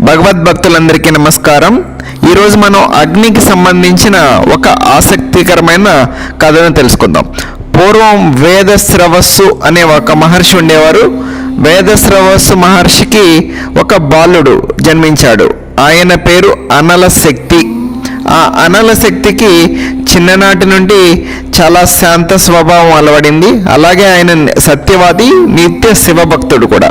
భగవద్భక్తులందరికీ నమస్కారం. ఈరోజు మనం అగ్నికి సంబంధించిన ఒక ఆసక్తికరమైన కథను తెలుసుకుందాం. పూర్వం వేదశ్రవస్సు అనే ఒక మహర్షి ఉండేవారు. వేదశ్రవస్సు మహర్షికి ఒక బాలుడు జన్మించాడు. ఆయన పేరు అనల శక్తి ఆ అనల శక్తికి చిన్ననాటి నుండి చాలా శాంత స్వభావం అలవడింది. అలాగే ఆయన సత్యవాది నిత్య శివభక్తుడు కూడా.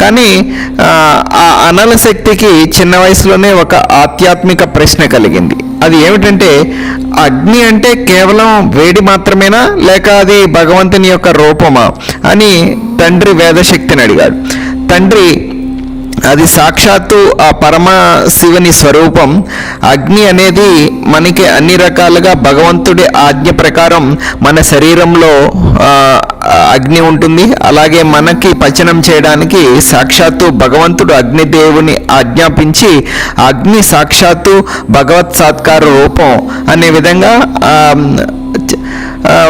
కానీ ఆ, అనల శక్తికి చిన్న వయసులోనే ఒక ఆధ్యాత్మిక ప్రశ్న కలిగింది. అది ఏమిటంటే అగ్ని అంటే కేవలం వేడి మాత్రమేనా? లేక అది భగవంతుని యొక్క రూపమా? అని తండ్రి వేదశక్తిని అడిగాడు. తండ్రి అది సాక్షాత్తు ఆ పరమ శివుని స్వరూపం. అగ్ని అనేది మనకి అన్ని రకాలుగా భగవంతుడి ఆజ్ఞ ప్రకారం మన శరీరంలో అగ్ని ఉంటుంది. అలాగే మనకి పచనం చేయడానికి సాక్షాత్తు భగవంతుడు అగ్నిదేవుని ఆజ్ఞాపించి అగ్ని సాక్షాత్తు భగవత్ సాత్కార రూపం అనే విధంగా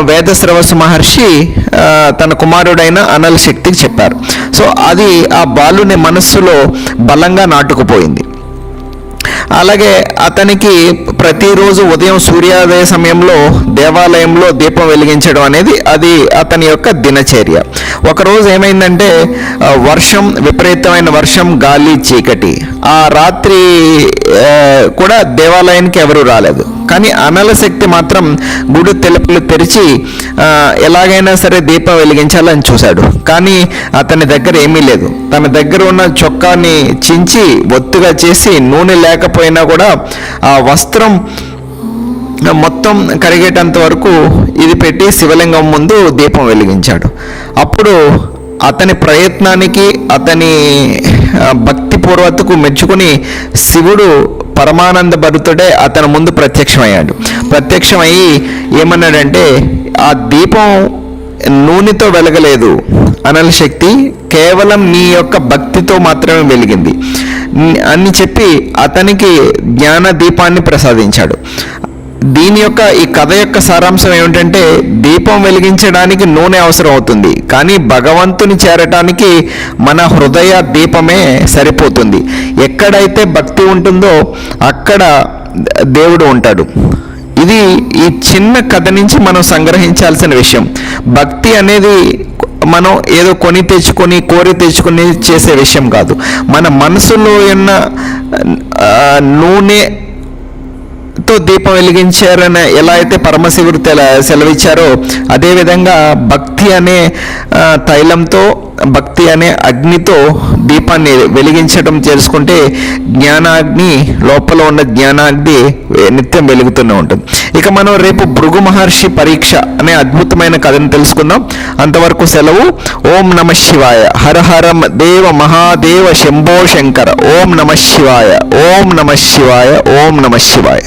వేదశ్రవసు మహర్షి తన కుమారుడైన అనల్ శక్తికి చెప్పారు. సో అది ఆ బాలుని మనస్సులో బలంగా నాటుకుపోయింది. అలాగే అతనికి ప్రతిరోజు ఉదయం సూర్యోదయ సమయంలో దేవాలయంలో దీపం వెలిగించడం అనేది అది అతని యొక్క దినచర్య. ఒకరోజు ఏమైందంటే వర్షం విపరీతమైన వర్షం గాలి చీకటి. ఆ రాత్రి కూడా దేవాలయానికి ఎవరు రాలేదు. కానీ అనల శక్తి మాత్రం గుడి తెలుపులు తెరిచి ఎలాగైనా సరే దీపం వెలిగించాలని చూశాడు. కానీ అతని దగ్గర ఏమీ లేదు. తన దగ్గర ఉన్న చొక్కాని చించి ఒత్తుగా చేసి నూనె లేకపోతే లేకపోయినా కూడా ఆ వస్త్రం మొత్తం కరిగేటంత వరకు ఇది పెట్టి శివలింగం ముందు దీపం వెలిగించాడు. అప్పుడు అతని ప్రయత్నానికి అతని భక్తి పూర్వతకు మెచ్చుకుని శివుడు పరమానంద భరుతుడే అతని ముందు ప్రత్యక్షమయ్యాడు. ప్రత్యక్షమయ్యి ఏమన్నాడంటే ఆ దీపం నూనెతో వెలగలేదు. అనల శక్తి కేవలం నీ యొక్క భక్తితో మాత్రమే వెలిగింది. అని చెప్పి అతనికి జ్ఞాన దీపాన్ని ప్రసాదించాడు. దీని యొక్క ఈ కథ యొక్క సారాంశం ఏమిటంటే దీపం వెలిగించడానికి నూనె అవసరం అవుతుంది కానీ భగవంతుని చేరటానికి మన హృదయ దీపమే సరిపోతుంది. ఎక్కడైతే భక్తి ఉంటుందో అక్కడ దేవుడు ఉంటాడు. ఇది ఈ చిన్న కథ నుంచి మనం సంగ్రహించాల్సిన విషయం. భక్తి అనేది మనం ఏదో కొని తెచ్చుకొని కోరి తెచ్చుకొని చేసే విషయం కాదు. మన మనసులో ఉన్న నూనె ఎంతో దీపం వెలిగించారని ఎలా అయితే పరమశివుడు తెల సెలవిచ్చారో అదేవిధంగా భక్తి అనే తైలంతో భక్తి అనే అగ్నితో దీపాన్ని వెలిగించడం చేసుకుంటే జ్ఞానాగ్ని లోపల ఉన్న జ్ఞానాగ్ని నిత్యం వెలుగుతూనే ఉంటుంది. ఇక మనం రేపు భృగు మహర్షి పరీక్ష అనే అద్భుతమైన కథను తెలుసుకుందాం. అంతవరకు సెలవు. ఓం నమ శివాయ. హర హర దేవ మహాదేవ శంభో శంకర. ఓం నమ శివాయ. ఓం నమ శివాయ. ఓం నమ శివాయ.